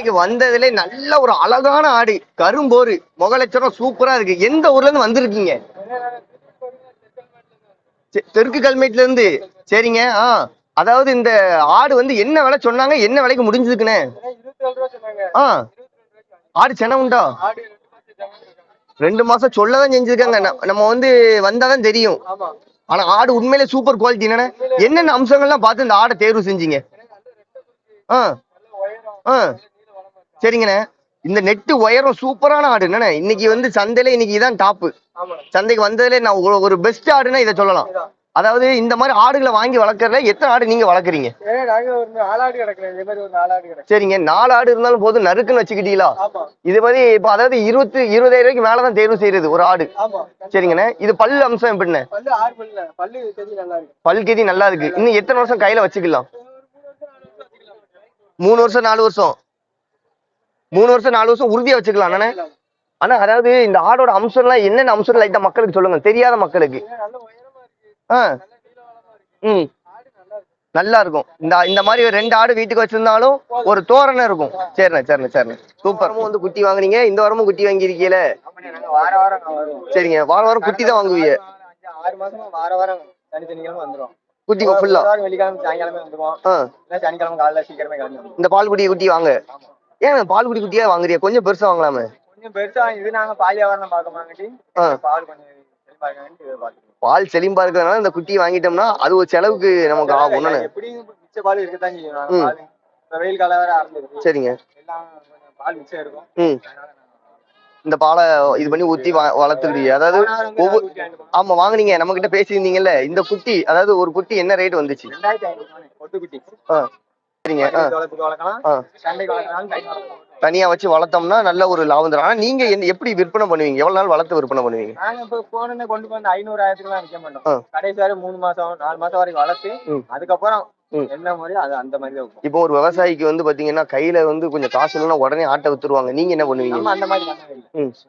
சந்தைக்கு வந்ததுல நல்ல ஒரு அழகான ஆடு கரும்போரு முகலட்சணம் சூப்பரா இருக்கு. எந்த ஊர்ல இருந்து வந்திருக்கீங்க தெற்கு கல்மேட்ல இருந்து சரிங்க ஆ. அதாவது இந்த ஆடு வந்து என்ன விலை சொன்னாங்க என்ன விலைக்கு முடிஞ்சதுக்குன்னு ஆ. ஆடு சென உண்டா? ரெண்டு மாசம் சொல்லதான் செஞ்சிருக்காங்க. நம்ம வந்து வந்தாதான் தெரியும். ஆனா ஆடு உண்மையிலே சூப்பர் குவாலிட்டி என்னண்ணே என்னென்ன அம்சங்கள்லாம் பார்த்து இந்த ஆடை தேர்வு செஞ்சீங்க? ஆ. ஆ. சரிங்கண்ணே. இந்த நெட்டு உயரம் சூப்பரான ஆடு. என்னண்ணே? இன்னைக்கு வந்து சந்தையில இன்னைக்கு இதான் டாப்பு சந்தைக்கு வந்ததுல நான் ஒரு- பெஸ்ட் ஆடுன்னா இதை சொல்லலாம். அதாவது இந்த மாதிரி ஆடுகளை வாங்கி வளர்க்கறதுல எத்தனை ஆடு நீங்க வளர்க்குறீங்க? சரிங்க. நாலு ஆடு இருந்தாலும் போதும் நறுக்குன்னு வச்சுக்கிட்டீங்களா? இது மாதிரி இப்ப அதாவது இருபத்தி இருபதாயிரம் ரூபாய்க்கு மேலதான் தேர்வு செய்யறது ஒரு ஆடு. சரிங்கண்ணே. இது பல்லு அம்சம் இருக்கு. பல் கெதி நல்லா இருக்கு. இன்னும் எத்தனை வருஷம் கையில வச்சுக்கலாம். மூணு வருஷம் நாலு வருஷம். மூணு வருஷம் நாலு வருஷம் உறுதியா வச்சுக்கலாம் அண்ணே ஆனா அதாவது இந்த ஆடோட அம்சம்லாம் என்னென்ன அம்சம் லைட்டா மக்களுக்கு சொல்லுங்க. தெரியாத மக்களுக்கு. ஏன்னா நல்ல உயரமா இருக்கு. ஆ. நல்ல நீளவளமா இருக்கு. ம். ஆடு நல்லா இருக்கு. நல்லா இருக்கும். இந்த இந்த மாதிரி ஒரு ரெண்டு ஆடு வீட்டுக்கு வச்சிருந்தாலும் ஒரு தோரணம் இருக்கும். சரிண்ணே சரிண்ணே சரிண்ணே. சூப்பர். வந்து குட்டி வாங்குனீங்க இந்த வாரமும் குட்டி வாங்கியிருக்கீல? நாங்க வார வாரம் சரிங்க. குட்டி தான் வாங்குவீங்க. ஆறு மாசமா வார வாரம் தனித்தனிக்கிழமை வந்துரும். குட்டி ஃபுல்லா வெள்ளிக்கிழமை சாயங்காலமே வந்துருவோம் சனிக்கிழமை காலைல சீக்கிரமே கிளம்பி இந்த பால் குட்டி குட்டி வாங்க. ஏன் பால் குட்டி குட்டியா வாங்குறியா? கொஞ்சம் பெருசா வாங்கலாமே. கொஞ்சம் பெருசா இது நாங்க பால் வியாபாரம் பார்க்க மாட்டி. பால் கொஞ்சம். பால் செலிம்பா இருக்கிறதுனால இந்த குட்டியை வாங்கிட்டோம்னா அது ஒரு செலவுக்கு நமக்கு ஆகும் எப்படியும் மிச்ச பால் இருக்கத்தான் செய்யும். வெயில் காலம் வேற ஆரம்பிச்சிருக்கு சரிங்க. எல்லாம் பால் மிச்சம் இருக்கும். இந்த பாலை இது பண்ணி ஊத்தி வளர்த்துக்கிட்டீங்க அதாவது ஒவ்வொரு. ஆமா வாங்குனீங்க. நம்ம கிட்ட பேசியிருந்தீங்கல்ல இந்த குட்டி அதாவது ஒரு குட்டி என்ன ரேட் வந்துச்சு? ரெண்டாயிரத்தி ஐநூறு ரூபாய் பொட்டுக்குட்டி ஆ. சரிங்க ஆ வளர்த்துக்கு வளர்க்கலாம். ஆ. சண்டைக்கு வளர்க்கலாம். கை வளர்க்கலாம். தனியா வச்சு வளர்த்தோம்னா நல்ல ஒரு லாபம் தரும். ஆனா நீங்க எப்படி விற்பனை பண்ணுவீங்க? எவ்வளவு நாள் வளர்த்து விற்பனை பண்ணுவீங்க? நாங்க இப்ப போனோன்னு கொண்டு வந்து ஐநூறு ஆயிரத்துக்குலாம் விற்க. மாட்டோம். கடைசி வரை மூணு மாசம் நாலு மாசம் வரைக்கும் வளர்த்து. அதுக்கப்புறம். என்ன முறையோ அது அந்த மாதிரி தான். இப்போ ஒரு விவசாயிக்கு வந்து பாத்தீங்கன்னா கையில வந்து கொஞ்சம் காசு இல்லைன்னா உடனே ஆட்டை வித்துருவாங்க. நீங்க என்ன பண்ணுவீங்க? நம்ம அந்த மாதிரி.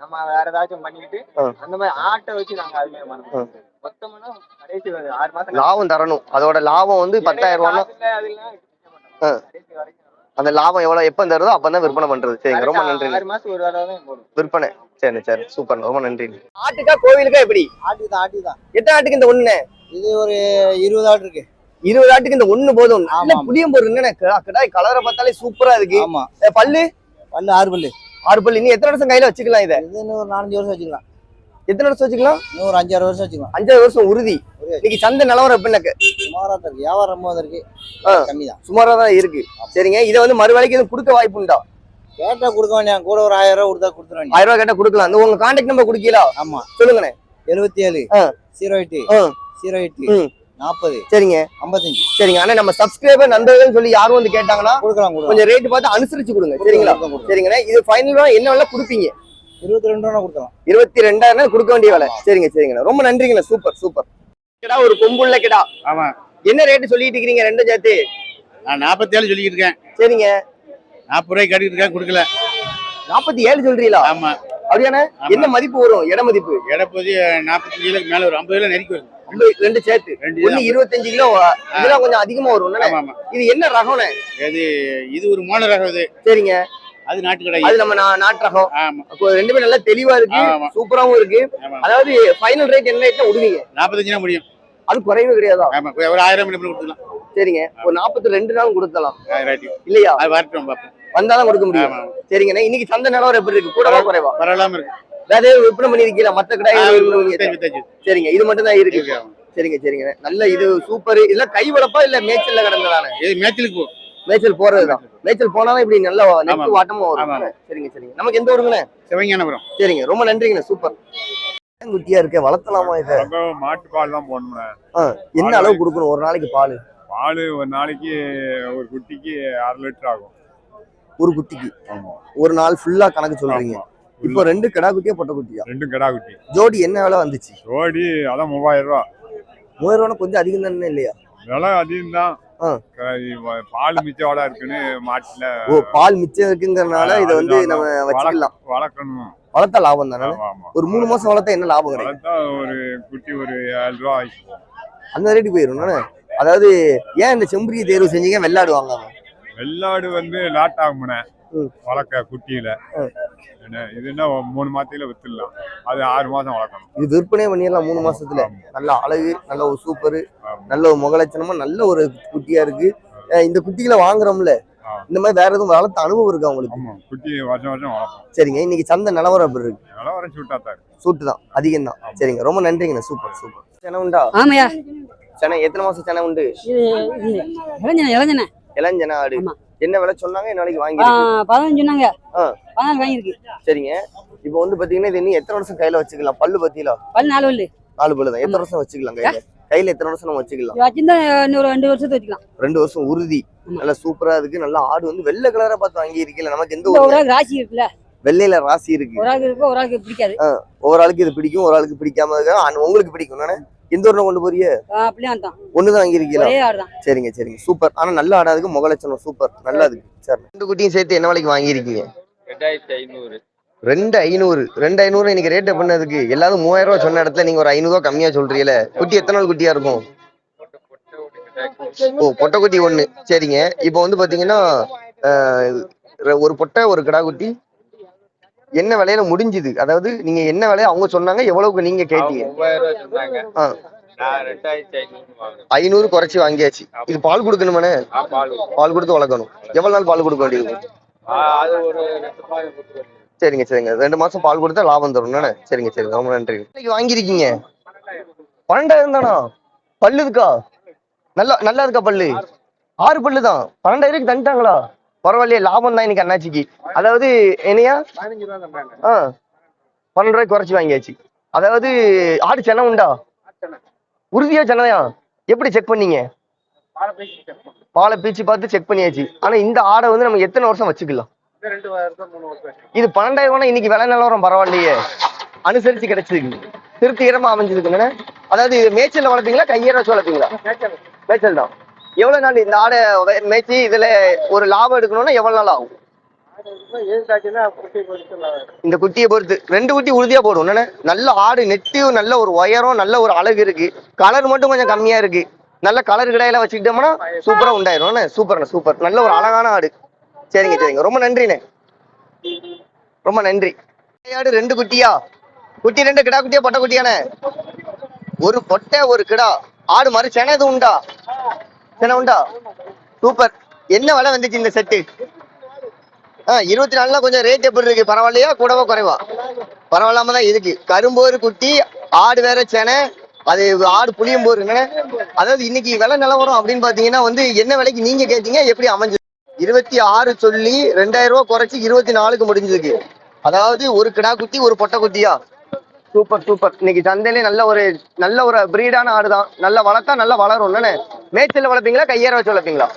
நம்ம வேற ஏதாச்சும் பண்ணிக்கிட்டு ஆ. அந்த மாதிரி ஆட்டை வச்சு நாங்க அதுமே பண்ணுவோம் கடைசி ஆறு மாசம் லாபம் தரணும். அதோட லாபம் வந்து பத்தாயிரம் ரூபாய் அந்த லாபம் எவ்வளவு எப்ப தருதோ அப்பதான் விற்பனை பண்றது. சரிங்க ரொம்ப நன்றி விற்பனை. சரி சரி. சூப்பர். ரொம்ப நன்றி ஆட்டுக்கா கோவிலுக்கா எப்படி? ஆட்டி தான் ஆட்டி தான் எத்தனை ஆட்டுக்கு இந்த ஒண்ணு? இது ஒரு இருபது ஆடு இருக்கு. இருபது ஆட்டுக்கு இந்த ஒண்ணு போதும். நல்ல ஆமா. புளியம் கிடாய் கலரை பார்த்தாலே சூப்பரா இருக்கு. ஆமா. பல்லு? பல்லு ஆறு பல்லு. ஆறு பல்லு. இன்னும் எத்தனை வருஷம் கையில வச்சுக்கலாம் இதை? இது இன்னும் ஒரு நாலஞ்சு வருஷம் வச்சுக்கலாம். எத்தனை வருஷம் வச்சுக்கலாம்? இன்னும் ஒரு அஞ்சாறு வருஷம் வச்சுக்கலாம். அஞ்சாறு வருஷம் உறுதி. இன்னைக்கு சந்தை நிலவரம் எப்படின்னாக்க? சுமாரா தான் இருக்கு. வியாபாரம் இருக்கு. கம்மி தான் சுமாரா தான் இருக்கு. சரிங்க. இதை வந்து மறுவேளைக்கு எதுவும் கொடுக்க வாய்ப்பு உண்டா? கேட்டா கொடுக்க வேண்டிய கூட ஒரு ஆயிரம் ரூபா கொடுத்தா கொடுத்துட வேண்டிய ஆயிரம் ரூபாய் கேட்டா கொடுக்கலாம். இந்த உங்க கான்டாக்ட் நம்பர் குடுக்கீங்களா? ஆமா. சொல்லுங்கண்ணே. எழுபத்தி ஏழு. ஜீரோ எட்டு. ஜீரோ எட்டு. நாற்பது சரிங்க. ஐம்பத்தஞ்சு. சரிங்க. ஆனா நம்ம சப்ஸ்கிரைபர் நண்பர்கள் சொல்லி யாரும் வந்து கேட்டாங்கன்னா கொடுக்கலாம் கொஞ்சம் ரேட் பார்த்து அனுசரிச்சு கொடுங்க. சரிங்களா. சரிங்கண்ணே. இது ஃபைனலா என்ன வேலை கொடுப்பீங்க? இருபத்தி ரெண்டு ரூபா கொடுக்கலாம். இருபத்தி ரெண்டாயிரம் கொடுக்க வேண்டிய வேலை. சரிங்க சரிங்கண்ணா. ரொம்ப நன்றிங்கண்ணா. Super super. கிடா ஒரு கொம்புள்ள கிடா ஆமா. என்ன ரேட் சொல்லிட்டு இருக்கீங்க ரெண்டும் சேர்த்து? நான் நாற்பத்தி ஏழு சொல்லிக்கிட்டு இருக்கேன் சரிங்க. நாற்பது ரூபாய்க்கு கட்டிட்டு இருக்கேன் கொடுக்கல. நாற்பத்தி ஏழு சொல்றீங்களா? ஆமா. அப்படியாண்ணே என்ன மதிப்பு வரும் இட மதிப்பு? எடப்போது நாற்பத்தஞ்சு கிலோக்கு மேல ஒரு ஐம்பது கிலோ நெருக்கி வருது. ரெண்டு ரெண்டு சேர்த்து. ரெண்டு இது இருபத்தஞ்சு கிலோ இதெல்லாம் கொஞ்சம் அதிகமா வரும் இது என்ன ரகம்ண்ணே? இது இது ஒரு மோன ரகம் இது. சரிங்க. அது நாட்டு கடை அது நம்ம நாட்டு ரகம். ஆமா. ரெண்டுமே நல்லா தெளிவா இருக்கு. சூப்பராவும் இருக்கு. அதாவது ஃபைனல் ரேட் என்ன ரேட்ல விடுவீங்க? நாற்பத்தஞ்சு முடியும். அது குறைவு கிடையாதா? ஒரு ஆயிரம் மணி கொடுக்கலாம் சரிங்க. ஒரு நாற்பத்தி ரெண்டு நாள் கொடுத்தலாம் ரைட்டு இல்லையா? வந்தாதான் கொடுக்க முடியும். சரிங்கண்ணே. இன்னைக்கு சந்தை நிலவரம் எப்படி இருக்கு? கூடவா குறைவா? பரவாயில்லாம இருக்கு. வேற விற்பனை பண்ணிருக்கீங்களா மத்த கடை. சரிங்க. இது மட்டும் தான் இருக்கு. சரிங்க சரிங்க நல்ல இது சூப்பர் இதெல்லாம் கை வளப்பா இல்ல மேய்ச்சல்ல கிடந்ததானே? மேய்ச்சலுக்கு போ. மேய்ச்சல் போறதுதான் மேய்ச்சல். போனாலும் இப்படி நல்ல நெட்டு. வாட்டமும். வரும். சரிங்க சரிங்க. நமக்கு எந்த ஊருங்கண்ணே? சிவஞானபுரம் சரிங்க. ரொம்ப நன்றிங்கண்ணே. சூப்பர். குட்டியா இருக்க வளர்த்தலாமா இத? மாட்டு பால் தான் போடணும்ண்ணே என்ன அளவு கொடுக்கணும்? ஒரு நாளைக்கு பால்? பால் ஒரு நாளைக்கு ஒரு குட்டிக்கு அரை லிட்டர் ஆகும். ஒரு குட்டிக்கு? ஒரு நாள் ஃபுல்லா கணக்கு சொல்றீங்க. இப்போ ரெண்டு கிடா குட்டியா பொட்டை குட்டியா? ரெண்டும் கிடா குட்டி. ஜோடி என்ன விலை வந்துச்சு? ஜோடி அதான் மூவாயிரம் ரூபா. மூவாயிரம் ரூபா கொஞ்சம் அதிகம் தானே இல்லையா? விலை அதிகம் தான். பால் மிச்சோட இருக்குன்னு மாட்டுல ஓ பால் மிச்சம் இருக்குங்கறனால இதை வந்து நம்ம வச்சுக்கலாம். வளர்க்கணும். வளர்த்தா லாபம் தானே? ஒரு மூணு மாசம் வளர்த்தா என்ன லாபம் கிடைக்கும்? ஒரு குட்டி ஒரு ஏழு ரூபா. அந்த ரேட்டு போயிடும் அதாவது ஏன் இந்த செம்பரியை தேர்வு செஞ்சீங்க? வெள்ளாடு வாங்காம. வெள்ளாடு வந்து லாட் ஆகும்ண்ணே ம். வளர்க்க குட்டியில. இதுன்னா மூணு மாசத்துல வித்துடலாம். அது ஆறு மாசம் வளர்க்கணும். இது விற்பனை பண்ணிடலாம் மூணு மாசத்துல. நல்ல அழகு நல்ல ஒரு சூப்பர். நல்ல ஒரு முகலட்சணமா நல்ல ஒரு குட்டியா இருக்கு. இந்த குட்டிகளை வாங்குறோம்ல. இந்த மாதிரி வேற எதுவும் வளர்த்த அனுபவம் இருக்கா உங்களுக்கு? ஆமா குட்டி வருஷம் வருஷம் வளர்ப்போம். சரிங்க இன்னைக்கு சந்தை நிலவரம் எப்படி இருக்கு? நிலவரம் சூட்டா தான் சூட்டு தான் அதிகம் தான். சரிங்க ரொம்ப நன்றிங்கண்ணா சூப்பர் சூப்பர். சென உண்டா? ஆமாய்யா சென எத்தனை மாசம் சென உண்டு? இளைஞன இளைஞன இளஞ்சன ஆடு. என்ன விலை சொன்னாங்க? என்ன விலைக்கு வாங்கி பதினஞ்சு சொன்னாங்க. ஆ. பதினாலு வாங்கியிருக்கு. சரிங்க. இப்போ வந்து பாத்தீங்கன்னா இது இன்னும் எத்தனை வருஷம் கையில வச்சுக்கலாம்? பல்லு பத்தியில பல் நாலு பல்லு. நாலு பல்லு தான். எத்தனை வருஷம் வச்சுக்கலாம் கையில? கையில எத்தனை வருஷம் நம்ம வச்சுக்கலாம்? வச்சிருந்தா இன்னொரு ரெண்டு வருஷத்துக்கு வச்சுக்கலாம். ரெண்டு வருஷம் உறுதி. நல்ல சூப்பரா இருக்கு. நல்ல ஆடு வந்து வெள்ளை கலரா பார்த்து வாங்கி இருக்கல நமக்கு எந்த ஒரு ராசி இருக்குல்ல. வெள்ளையில ராசி இருக்கு. ஒரு ஆளுக்கு இருக்கு ஒரு ஆளுக்கு பிடிக்காது. ஒரு ஆளுக்கு இது பிடிக்கும் ஒரு ஆளுக்கு பிடிக்காம இருக்கு உங்களுக்கு பிடிக்கும் நானே எந்த ஊர்ல கொண்டு தான் ஒண்ணுதான் வாங்கி இருக்கீங்களா? சரிங்க சரிங்க. சூப்பர். ஆனா நல்ல ஆடா இருக்கு. முகலட்சணம் சூப்பர். நல்லா இருக்கு. சரி. ரெண்டு குட்டியும் சேர்த்து என்ன விலைக்கு வாங்கியிருக்கீங்க? ரெண்டு ஐநூறு. ரெண்டு ஐநூறு இன்னைக்கு ரேட் பண்ணதுக்கு எல்லாரும் மூவாயிரம் ரூபாய் சொன்ன இடத்துல நீங்க ஒரு ஐநூறு ரூபாய் கம்மியா சொல்றீங்களே. குட்டி எத்தனை நாள் குட்டியா இருக்கும்? ஓ பொட்டை குட்டி ஒண்ணு. சரிங்க. இப்போ வந்து பாத்தீங்கன்னா ஒரு பொட்டை ஒரு கிடா குட்டி என்ன விலையில முடிஞ்சுது? அதாவது நீங்க என்ன விலைய அவங்க சொன்னாங்க எவ்வளவுக்கு நீங்க கேட்டீங்க? ஐநூறு குறைச்சி வாங்கியாச்சு. இது பால் கொடுக்கணுமாண்ணே? ஆ, பால் பால் கொடுத்து வளர்க்கணும். எவ்வளவு நாள் பால் கொடுக்க வேண்டியது? சரிங்க சரிங்க. ரெண்டு மாசம் பால் கொடுத்தா லாபம் தரும் சரிங்க சரிங்க. ரொம்ப நன்றி. இன்னைக்கு வாங்கியிருக்கீங்க. பன்னெண்டாயிரம் தானா? பல்லு இருக்கா? நல்லா நல்லா இருக்கா பல்லு? ஆறு பல்லு தான் பன்னெண்டாயிரம் தந்துட்டாங்களா? பரவாயில்லையே லாபம் தான் இன்னைக்கு அண்ணாச்சிக்கு. அதாவது என்னையா? ஆ பன்னெண்டு ரூபாய் குறைச்சி வாங்கியாச்சு. அதாவது ஆடு சென்னை உண்டா? உறுதியா சென்னையா? எப்படி செக் பண்ணீங்க? பாலை பீச்சு பார்த்து செக் பண்ணியாச்சு. ஆனா இந்த ஆடை வந்து நம்ம எத்தனை வருஷம் வச்சுக்கலாம்? இது பன்னெண்டாயிரம் ரூபாய் இன்னைக்கு விலை நிலவரம் பரவாயில்லையே. அனுசரிச்சு கிடைச்சிருக்கு திருப்திகரமா அமைஞ்சிருக்குங்கண்ணே அதாவது மேய்ச்சல் வளர்த்தீங்களா வளர்ப்பீங்களா கையேற வச்சு வளர்ப்பீங்களா? மேய்ச்சல் தான். எவ்வளவு நாள் இந்த ஆடை மேய்ச்சி இதுல ஒரு லாபம் எடுக்கணும்னா எவ்வளவு நாள் ஆகும்? இந்த குட்டியை பொறுத்து. ரெண்டு குட்டி உறுதியா போடும் என்னண்ணே நல்ல ஆடு நெட்டியும் நல்ல ஒரு உயரம் நல்ல ஒரு அழகு இருக்கு. கலர் மட்டும் கொஞ்சம் கம்மியா இருக்கு. நல்ல கலர் கிடையில வச்சுக்கிட்டோம்னா சூப்பரா உண்டாயிரும். என்ன? சூப்பர்ண்ணே சூப்பர் நல்ல ஒரு அழகான ஆடு. சரிங்க சரிங்க. ரொம்ப நன்றிண்ணே. ரொம்ப நன்றி. ஆடு ரெண்டு குட்டியா? குட்டி ரெண்டு கிடா குட்டியா பொட்டை குட்டியானே ஒரு பொட்டை ஒரு கிடா. ஆடு மாதிரி சென எதுவும் உண்டா? சென உண்டா? சூப்பர் என்ன விலை வந்துச்சு இந்த செட்டு ஆ இருபத்தி நாலுல கொஞ்சம் ரேட் எப்படி இருக்கு? பரவாயில்லையா? கூடவா குறைவா? பரவாயில்லாம தான் இருக்கு. கரும்போரு குட்டி ஆடு வேற சேனை அது ஆடு புளியும் போரு அதாவது இன்னைக்கு விலை நிலவரம் அப்படின்னு பாத்தீங்கன்னா வந்து என்ன விலைக்கு நீங்க கேட்டீங்க? எப்படி அமைஞ்சு இருபத்தி ஆறு சொல்லி ரெண்டாயிரம் ரூபாய் குறைச்சி இருபத்தி நாலுக்கு முடிஞ்சிருக்கு. அதாவது ஒரு கிடா குட்டி ஒரு பொட்டை குட்டியா? சூப்பர் சூப்பர் இன்னைக்கு சந்தையிலே நல்ல ஒரு நல்ல ஒரு பிரீடான ஆடு தான் நல்லா வளர்த்தா நல்லா வளரும் என்னண்ணே மேய்ச்சல் வளர்ப்பீங்களா கையேற வச்சு வளர்ப்பீங்களா?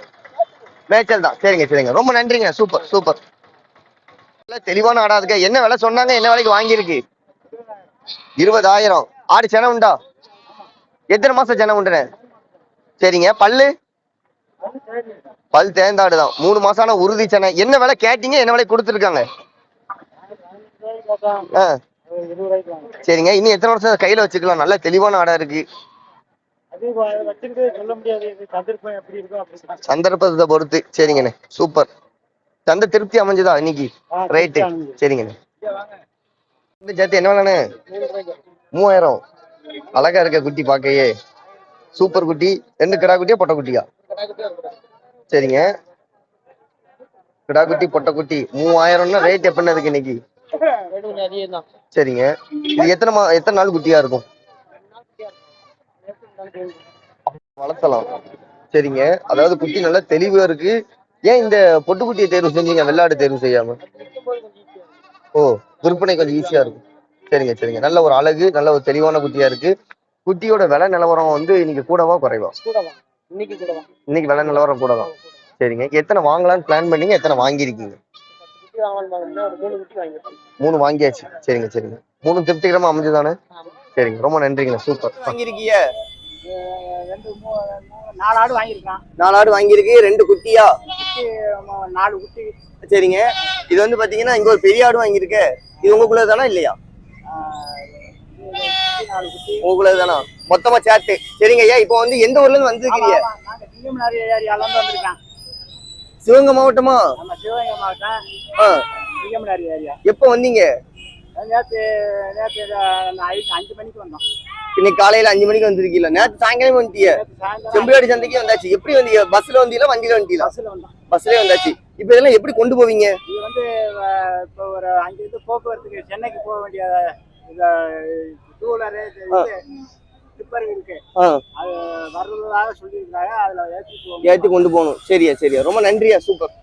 மேய்ச்சல் தான். சரிங்க சரிங்க. ரொம்ப நன்றிங்க. Super super. தெளிவான ஆடா இருக்கு. என்ன விலை சொன்னாங்க? என்ன விலைக்கு வாங்கியிருக்கு? இருபதாயிரம். ஆடு சென உண்டா? எத்தனை மாசம் சென உண்டுன? சரிங்க. பல்லு? பல் தேர்ந்தாடு தான். மூணு மாசம் ஆன உறுதி சென. என்ன விலை கேட்டீங்க? என்ன விலை கொடுத்துருக்காங்க? சரிங்க. இன்னும் எத்தனை வருஷம் கையில வச்சுக்கலாம்? நல்ல தெளிவான ஆடா இருக்கு. சந்தர்ப்பத்தை பொறுத்து சரிங்கண்ணே சூப்பர். சந்தை திருப்தி அமைஞ்சுதா இன்னைக்கு? ரைட்டு சரிங்கண்ணே. இந்த ஜாத்தி என்ன வேணாண்ணே மூவாயிரம். அழகா இருக்க குட்டி பார்க்கையே. சூப்பர் குட்டி. ரெண்டு கிடா குட்டியா பொட்டை குட்டியா? சரிங்க. கிடா குட்டி பொட்டை குட்டி. மூவாயிரம்னா ரேட் எப்படின்னு அதுக்கு இன்னைக்கு? சரிங்க. இது எத்தனை எத்தனை நாள் குட்டியா இருக்கும்? வளர்த்தலாம். சரிங்க. அதாவது குட்டி நல்லா தெளிவா இருக்கு. ஏன் இந்த பொட்டு குட்டியை தேர்வு செஞ்சீங்க? வெள்ளாடு தேர்வு செய்யாம? ஓ விற்பனை கொஞ்சம் ஈஸியா இருக்கும் சரிங்க சரிங்க. நல்ல ஒரு அழகு நல்ல ஒரு தெளிவான குட்டியா இருக்கு. குட்டியோட விலை நிலவரம் வந்து இன்னைக்கு கூடவா குறைவா? கூடவா. இன்னைக்கு கூடவா. விலை நிலவரம் கூட தான் சரிங்க. எத்தனை வாங்கலாம்னு பிளான் பண்ணீங்க? எத்தனை வாங்கியிருக்கீங்க? மூணு வாங்கியாச்சு. சரிங்க சரிங்க. மூணு திருப்திகரமா அமைஞ்சுதானே சரிங்க. ரொம்ப நன்றிங்க. சூப்பர். ரெண்டு மூணு நாலு ஆடு வாங்கியிருக்கான். நாலு ஆடு வாங்கியிருக்கு. ரெண்டு குட்டியா? நாலு குட்டி. சரிங்க. இது வந்து பாத்தீங்கன்னா இங்க ஒரு பெரிய ஆடு வாங்கியிருக்க. இது உங்களுக்குள்ள தானா இல்லையா? உங்களுக்குள்ள தானா? மொத்தமா சேர்த்து. சரிங்க ஐயா இப்போ வந்து எந்த ஊர்ல இருந்து வந்திருக்கீங்க? சிவகங்கை மாவட்டமா? நம்ம சிவகங்கை மாவட்டம். எப்போ வந்தீங்க? நேற்று நேற்று அஞ்சு மணிக்கு வந்தோம். இன்னைக்கு காலையில அஞ்சு மணிக்கு வந்திருக்கீங்களா? நேற்று சாயங்காலம் வந்துட்டீங்க செம்பியாடி சந்தைக்கு வந்தாச்சு. எப்படி வந்தீங்க? பஸ்ல வந்தீங்களா? வண்டியில வந்தீங்களா? பஸ்ஸில் வந்தோம். பஸ்லயே வந்தாச்சு. இப்ப இதெல்லாம் எப்படி கொண்டு போவீங்க? இது வந்து இப்போ ஒரு அங்கிருந்து போக்குவரத்துக்கு சென்னைக்கு போக வேண்டிய டூ வீலரு டிப்பர் இருக்கு. அது வர்றதாக சொல்லியிருக்காங்க அதில் ஏற்றி ஏத்தி கொண்டு போகணும். சரியா சரியா. ரொம்ப நன்றியா. சூப்பர்.